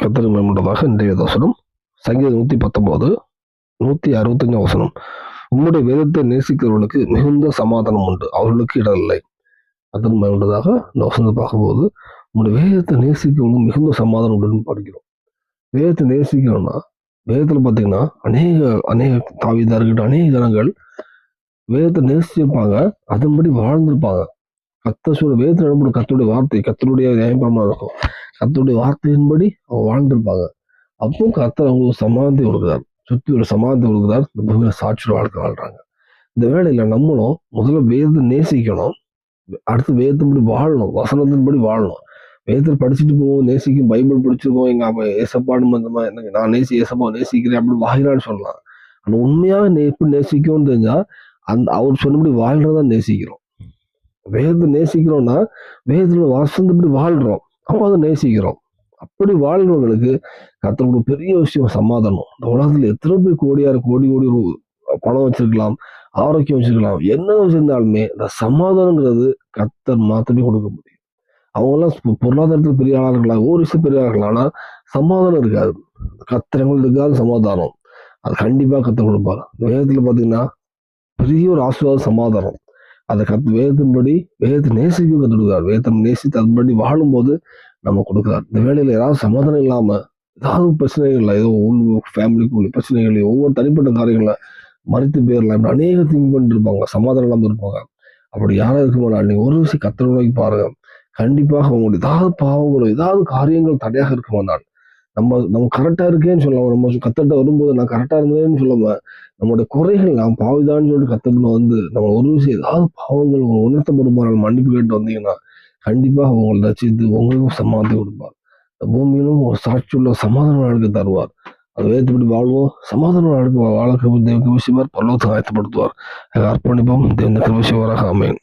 கத்தருக்கு மேம்பட்டதாக இன்றைய வசனம். சங்கீதம் நூத்தி பத்தொன்பது நூத்தி அறுபத்தஞ்சாம் வசனம். உம்முடைய வேதத்தை நேசிக்கிறவர்களுக்கு மிகுந்த சமாதானம் உண்டு. அவர்களுக்கு இடம் இல்லை அதன் மேம்பட்டதாக இந்த வசனத்தை பார்க்கும்போது உங்களுடைய வேதத்தை நேசிக்கிறவங்களுக்கு மிகுந்த சமாதானம் உண்டுன்னு படிக்கிறோம் வேதத்தை நேசிக்கணும்னா வேதத்தில் பார்த்தீங்கன்னா அநேக அநேக தாவிதாக இருக்கட்டும் அநேக ஜனங்கள் வேதத்தை நேசிச்சிருப்பாங்க. அதன்படி வாழ்ந்திருப்பாங்க. கத்த சொல்ற வேதத்தில் இடம்படும் வார்த்தை கத்தருடைய நியாயப்பிரமா இருக்கும் கத்தருடைய வார்த்தையின்படி அவங்க வாழ்ந்திருப்பாங்க. அப்போ கத்தர் அவங்களுக்கு சமாதி கொடுக்குறார். சுற்றி ஒரு சமாதி கொடுக்குறார். இந்த பூமியில சாட்சியோட வாழ்க்கை வாழ்றாங்க. இந்த வேலையில நம்மளும் முதல்ல வேதத்தை நேசிக்கணும். அடுத்து வேதத்தின்படி வாழணும். வசனத்தின்படி வாழணும். வேதத்தில் படிச்சுட்டு போவோம் நேசிக்கும் பைபிள் படிச்சிருக்கோம் எங்க அப்ப ஏசப்பாடு அந்த மாதிரி எனக்கு நான் நேசி ஏசப்பா நேசிக்கிறேன் அப்படின்னு வாயிலான்னு சொல்லலாம். ஆனா உண்மையாக நே எப்படி நேசிக்கும்னு தெரிஞ்சா அந்த அவர் சொன்னபடி வாழ்றதா நேசிக்கிறோம். வேதத்தை நேசிக்கிறோம்னா வேதத்துல வசந்தபடி வாழ்றோம். அப்போ அதை நேசிக்கிறோம். அப்படி வாழ்கிறவங்களுக்கு கத்தரோட பெரிய விஷயம் சமாதானம். இந்த உலகத்தில் எத்தனை பேர் கோடியார் கோடி கோடி பணம் வச்சிருக்கலாம் ஆரோக்கியம் வச்சிருக்கலாம் என்ன வச்சிருந்தாலுமே இந்த சமாதானங்கிறது கத்தர் மாத்திரமே கொடுக்க முடியும். அவங்கெல்லாம் பொருளாதாரத்தில் பெரிய ஆளாக இருக்கலாம் ஒரு விஷயம் பெரிய ஆளாக இருக்கலாம் ஆனால் சமாதானம் இருக்காது. கத்திரங்கள் இருக்காது சமாதானம். அது கண்டிப்பாக கற்றுக் கொடுப்பாங்க இந்த வேதத்துல பெரிய ஒரு ஆசீர்வாத சமாதானம். அதை கத் வேதத்தின்படி வேதத்தை நேசிக்க கத்து கொடுக்குறார் வேதத்தை நேசித்து அதன்படி வாழும்போது நம்ம கொடுக்குறார். இந்த வேலையில் ஏதாவது சமாதானம் இல்லாமல் ஏதாவது பிரச்சனைகள் இல்லை ஏதோ ஒவ்வொரு ஃபேமிலிக்குள்ள பிரச்சனைகள் ஒவ்வொரு தனிப்பட்ட காரியங்களை மறுத்து போயிடலாம். இப்படி அநேக திங்க் பண்ணிட்டு இருப்பாங்க சமாதானம் இல்லாமல் இருப்பாங்க. அப்படி யாரும் இருக்க நீ ஒரு விஷயம் கத்திர நோக்கி பாருங்க. கண்டிப்பாக அவங்களுடைய ஏதாவது பாவங்களோ ஏதாவது காரியங்கள் தடையாக இருக்குமா நான் நம்ம நம்ம கரெக்டாக இருக்கேன்னு சொல்லலாம். நம்ம கத்தட்ட வரும்போது நான் கரெக்டாக இருந்தேன்னு சொல்லுவேன் நம்மளுடைய குறைகள் நான் பாவிதான்னு சொல்லிட்டு கத்தப்பில் வந்து நம்ம ஒரு விஷயம் ஏதாவது பாவங்கள் உங்களை உணர்த்தப்படுமானால் மன்னிப்பு கேட்டு வந்தீங்கன்னா கண்டிப்பாக உங்களை ரசித்து உங்களுக்கும் சமாதி கொடுப்பார். இந்த பூமியிலும் ஒரு சாட்சியுள்ள சமாதான வாழ்க்கை தருவார். அது வேதப்படி வாழ்வோம். சமாதான வாழ்க்கை வாழ்க்கை தேவ சிவர் பல்லவத்தை ஆயத்தப்படுத்துவார். அர்ப்பணிப்போம். தேவனுக்கு விஷயவராக அமையும்